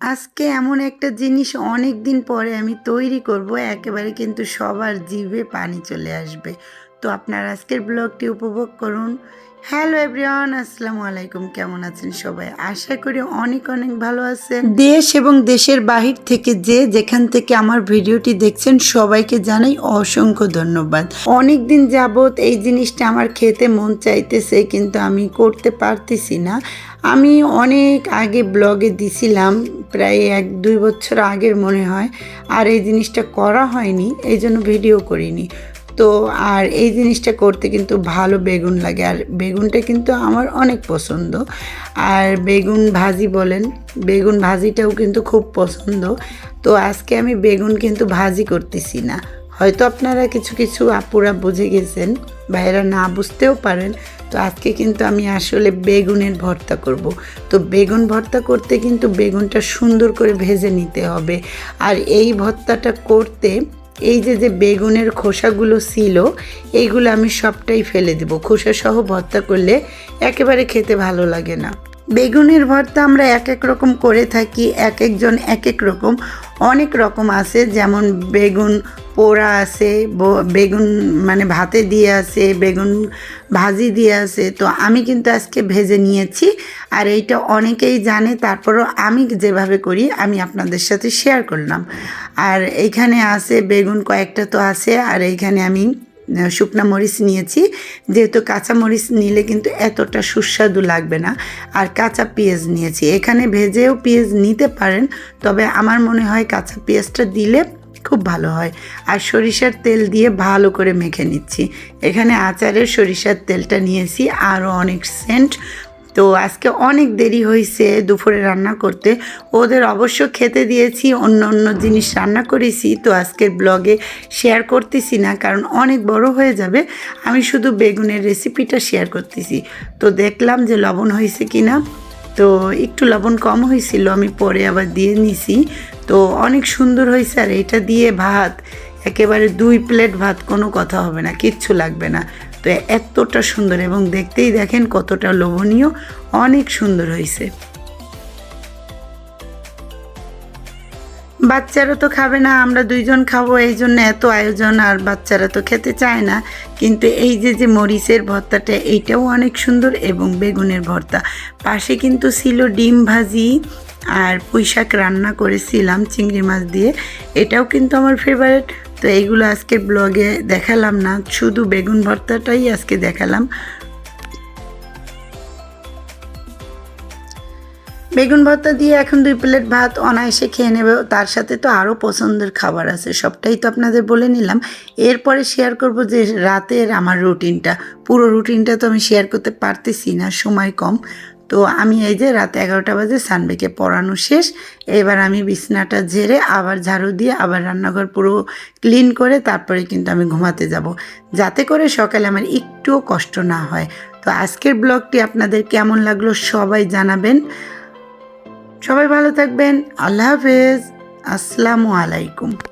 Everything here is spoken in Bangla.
আজকে এমন একটা জিনিস অনেক দিন পরে আমি তৈরি করব, একেবারে কিন্তু সবার জিভে পানি চলে আসবে। তো আপনার আজকের ব্লগটি উপভোগ করুন। হ্যালো এভরিওয়ান, আসসালামু আলাইকুম। কেমন আছেন সবাই? আশা করি অনেক অনেক ভালো আছেন। দেশ এবং দেশের বাহির থেকে যে যেখান থেকে আমার ভিডিওটি দেখছেন, সবাইকে জানাই অসংখ্য ধন্যবাদ। অনেক দিন যাবত এই জিনিসটা আমার খেতে মন চাইতেছে, কিন্তু আমি করতে পারতেছি না। আমি অনেক আগে ব্লগে দিছিলাম, প্রায় এক দুই বছর আগের মনে হয়, আর এই জিনিসটা করা হয়নি, এই জন্য ভিডিও করিনি। তো আর এই জিনিসটা করতে কিন্তু ভালো বেগুন লাগে। আর বেগুনটা কিন্তু আমার অনেক পছন্দ। আর বেগুন ভাজি বলেন, বেগুন ভাজিটাও কিন্তু খুব পছন্দ। তো আজকে আমি বেগুন কিন্তু ভাজি করতেছি না। হয়তো আপনারা কিছু কিছু আপুরা বুঝে গেছেন বা এরা না বুঝতেও পারেন। তো আজকে কিন্তু আমি আসলে বেগুনের ভর্তা করব। তো বেগুন ভর্তা করতে কিন্তু বেগুনটা সুন্দর করে ভেজে নিতে হবে। আর এই ভর্তাটা করতে এই যে যে বেগুনের খোসাগুলো ছিল, এইগুলো আমি সবটাই ফেলে দেবো। খোসাসহ ভর্তা করলে একেবারে খেতে ভালো লাগে না। বেগুনের ভর্তা আমরা এক এক রকম করে থাকি, এক একজন এক এক রকম। অনেক রকম আছে, যেমন বেগুন পোড়া আছে বেগুন মানে ভাতে দিয়ে আছে, বেগুন ভাজি দিয়ে আছে। তো আমি কিন্তু আজকে ভেজে নিয়েছি, আর এইটা অনেকেই জানে, তারপরও আমি যেভাবে করি, আমি আপনাদের সাথে শেয়ার করলাম। আর এইখানে আছে, বেগুন কয়েকটা তো আছে, আর এইখানে আমি শুকনা মরিচ নিয়েছি। যেহেতু কাঁচা মরিচ নিলে কিন্তু এতটা সুস্বাদু লাগবে না। আর কাঁচা পেঁয়াজ নিয়েছি। এখানে ভেজেও পেঁয়াজ নিতে পারেন, তবে আমার মনে হয় কাঁচা পেঁয়াজটা দিলে খুব ভালো হয়। আর সরিষার তেল দিয়ে ভালো করে মেখে নিচ্ছি। এখানে আচারের সরিষার তেলটা নিয়েছি। আরও অনেক সেন্ট তো আজকে অনেক দেরি হয়েছে দুপুরে রান্না করতে। ওদের অবশ্য খেতে দিয়েছি, অন্য অন্য জিনিস রান্না করেছি। তো আজকের ব্লগে শেয়ার করতেছি না, কারণ অনেক বড় হয়ে যাবে। আমি শুধু বেগুনের রেসিপিটা শেয়ার করতেছি। তো দেখলাম যে লবণ হয়েছে কি না তো একটু লবণ কম হয়েছিল আমি পরে আবার দিয়ে নিছি। তো অনেক সুন্দর হয়েছে আর এটা দিয়ে ভাত। একেবারে দুই প্লেট ভাত, কোনো কথা হবে না, কিচ্ছু লাগবে না। তো এতটা সুন্দর এবং দেখতেই দেখেন কতটা লোভনীয়, অনেক সুন্দর হয়েছে। বাচ্চারা তো খাবে না, আমরা দুইজন খাব, এই জন্য এত আয়োজন আর বাচ্চারা তো খেতে চায় না। কিন্তু এই যে যে মরিচের ভর্তাটা, এইটাও অনেক সুন্দর এবং বেগুনের ভর্তা। পাশে কিন্তু ছিল ডিম ভাজি আর পুঁই শাক রান্না করেছিলাম চিংড়ি মাছ দিয়ে। এটাও কিন্তু আমার ফেভারিট তো এইগুলো আজকে ব্লগে দেখালাম না, শুধু বেগুন ভর্তাটাই আজকে দেখালাম। বেগুন ভর্তা দিয়ে এখন দুই প্লেট ভাত অনায়াসে খেয়ে নেবে, তার সাথে তো আরও পছন্দের খাবার আছে, সবটাই তো আপনাদের বলে নিলাম। এরপরে শেয়ার করব যে রাতের আমার রুটিনটা পুরো রুটিনটা তো আমি শেয়ার করতে পারতেছি না, সময় কম। তো আমি এই যে রাত এগারোটা বাজে সানবেকে পড়ানো শেষ। এবার আমি বিছনাটা ঝেড়ে আবার ঝাড়ু দিয়ে আবার রান্নাঘর পুরো ক্লিন করে তারপরে কিন্তু আমি ঘুমাতে যাব। যাতে করে সকালে আমার একটুও কষ্ট না হয়। তো আজকের ব্লগটি আপনাদের কেমন লাগল সবাই জানাবেন। সবাই ভালো থাকবেন। আল্লাহ হাফেজ। আসসালামু আলাইকুম।